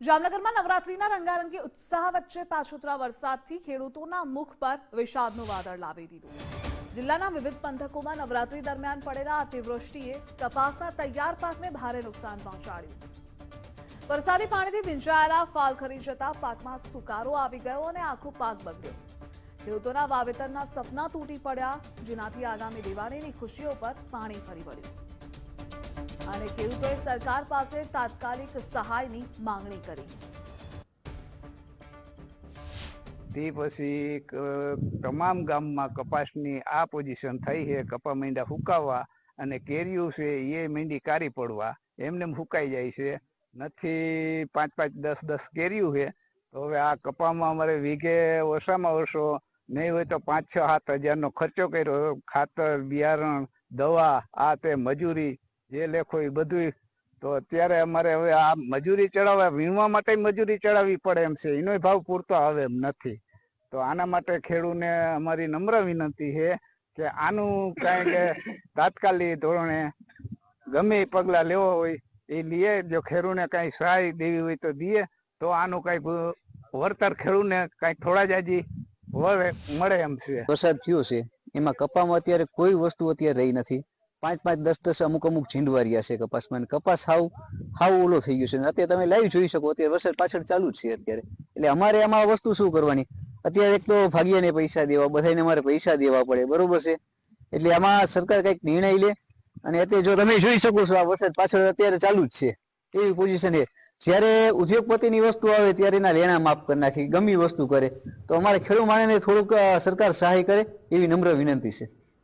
જામનગરમાં નવરાત્રીના રંગારંગી ઉત્સાહ વચ્ચે પાછોતરા વરસાદથી ખેડૂતોના મુખ પર વિષાદનું વાદળ લાવી દીધું જિલ્લાના વિવિધ પંથકોમાં નવરાત્રી દરમિયાન પડેલા અતિવૃષ્ટિએ કપાસના તૈયાર પાકને ભારે નુકસાન પહોંચાડ્યું વરસાદી પાણીથી ભીંજાયેલા ફાલ ખરી જતા પાકમાં સુકારો આવી ગયો અને આખો પાક બગડ્યો ખેડૂતોના વાવેતરના સપના તૂટી પડ્યા જેનાથી આગામી દિવાળીની ખુશીઓ પર પાણી ફરી વળ્યું અને ખેડૂતોએ સરકાર પાસે તાત્કાલિક સહાયની માંગણી કરી. તે પછી તમામ ગામમાં કપાસની આ પોઝિશન થઈ છે, કપા મીંડા ફૂકાવા અને કેરીઓ છે એ મીંડી કાઢી પડવા. એમને એમ ફૂકાઈ જાય છે. નથી પાંચ પાંચ, દસ દસ કેરીઓ છે. તો હવે આ કપામાં અમારે વીઘે ઓછામાં ઓછો નહીં હોય તો પાંચ, છ, સાત હજારનો ખર્ચો કર્યો. ખાતર, બિયારણ, દવા, આ તે મજૂરી જે લેખો એ બધું તો અત્યારે અમારે હવે આ મજૂરી ચડાવવા, વીણવા માટે મજૂરી ચડાવવી પડે એમ છે. એનો ભાવ પૂરતો આવે એમ નથી. તો આના માટે ખેડૂને અમારી નમ્ર વિનંતી છે કે આનું કાંઈ કે તાત્કાલિક ધોરણે ગમે એ પગલાં લેવા હોય, એ લઈએ જો ખેડૂને કાંઈ સહાય દેવી હોય તો દઈએ તો આનું કાંઈક વળતર ખેડૂને કાંઈક થોડા જાજી વળે, મળે એમ છે. વરસાદ થયો છે. એમાં કપામાં અત્યારે કોઈ વસ્તુ અત્યારે રહી નથી. પાંચ પાંચ, દસ દસ અમુક અમુક ઝીંડવારિયા છે કપાસમાં કપાસ હાવ હાવ ઓલો થઈ ગયો છે. અત્યારે તમે લાઈવ જોઈ શકો, અત્યારે વરસાદ પાછળ ચાલુ જ છે અત્યારે. એટલે અમારે આમાં વસ્તુ શું કરવાની? અત્યારે એક તો ભાગ્યને પૈસા દેવા બધાને અમારે પૈસા દેવા પડે, બરોબર છે? એટલે આમાં સરકાર કંઈક નિર્ણય લે. અને અત્યારે જો તમે જોઈ શકો છો, આ વરસાદ પાછળ અત્યારે ચાલુ જ છે. એવી પોઝિશન છે. જ્યારે ઉદ્યોગપતિની વસ્તુ આવે, ત્યારે એના લેણા માફ કરી નાખી, ગમી વસ્તુ કરે. તો અમારે ખેડૂત માણસને થોડુંક સરકાર સહાય કરે, એવી નમ્ર વિનંતી છે.